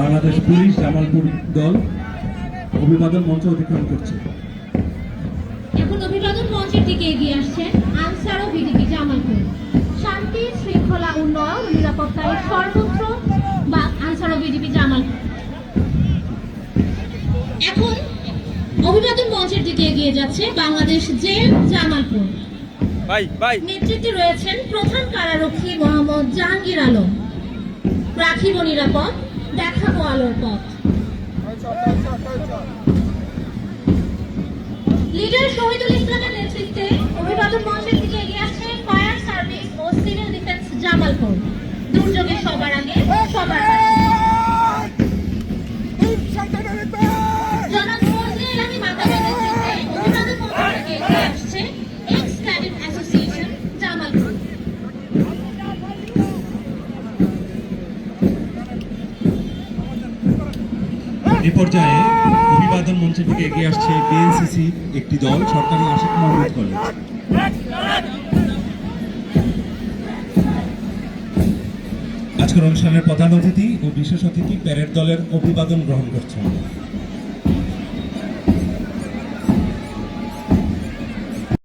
Bangladesh police Jamalpur দল অভিবাদন মঞ্চ অতিক্রম করছে। এখন অভিবাদন মঞ্চের দিকে এগিয়ে আসছেন আনসার ও জামালপুর। শান্তি শৃঙ্খলা উন্নয়ন নিরাপত্তায় সর্বত্র বা আনসার ও জামালপুর। এখন অভিবাদন মঞ্চের দিকে এগিয়ে যাচ্ছে বাংলাদেশ জেল জামালপুর। ভাই ভাই। নেতৃত্বে রয়েছেন প্রধান কারারক্ষী মোহাম্মদ জাহাঙ্গীর আলম। রাখিব নিরাপদ। দেখাবো আলোর পথ। লিডার শহীদুল ইসলামের নেতৃত্বে অভিবাদন মঞ্চের এ পর্যায়ে অভিবাদন মঞ্চের দিকে এগিয়ে আসছে বিএনসিসি একটি দল, সরকারি আশিক মোহাম্মদ কলেজ। আজকের অনুষ্ঠানের প্রধান অতিথি ও বিশেষ অতিথি প্যারেড দলের অভিবাদন গ্রহণ করছেন।